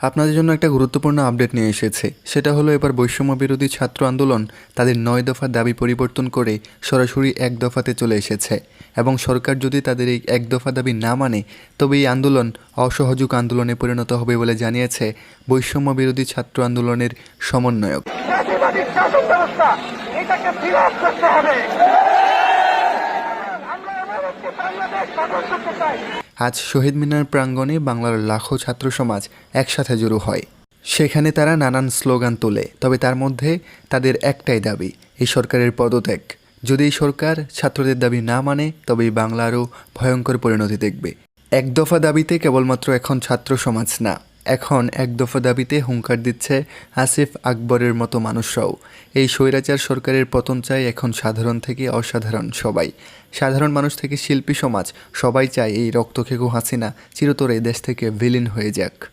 আপনাদের জন্য একটা গুরুত্বপূর্ণ আপডেট নিয়ে এসেছে। সেটা হলো এবার বৈষম্য বিরোধী ছাত্র আন্দোলন তাদের নয় দফা দাবি পরিবর্তন করে সরাসরি এক দফাতে চলে এসেছে এবং সরকার যদি তাদের এই এক দফা দাবি না মানে তবে এই আন্দোলন অসহযোগ আন্দোলনে পরিণত হবে বলে জানিয়েছে বৈষম্য বিরোধী ছাত্র আন্দোলনের সমন্বয়ক। আজ শহীদ মিনার প্রাঙ্গণে বাংলার লাখো ছাত্র সমাজ একসাথে জড়ো হয়। সেখানে তারা নানান স্লোগান তোলে, তবে তার মধ্যে তাদের একটাই দাবি, এই সরকারের পদত্যাগ। যদি এই সরকার ছাত্রদের দাবি না মানে তবে এই বাংলা আরও ভয়ঙ্কর পরিণতি দেখবে। এক দফা দাবিতে কেবলমাত্র এখন ছাত্র সমাজ না। এখন এক দফা দাবিতে হুঙ্কার দিচ্ছে আসিফ আকবরের মতো মানুষরাও। এই স্বৈরাচার সরকারের পতন চায় এখন সাধারণ থেকে অসাধারণ সবাই। সাধারণ মানুষ থেকে শিল্পী সমাজ, সবাই চায় এই রক্তখেকু হাসিনা চিরতরে দেশ থেকে বিলীন হয়ে যাক।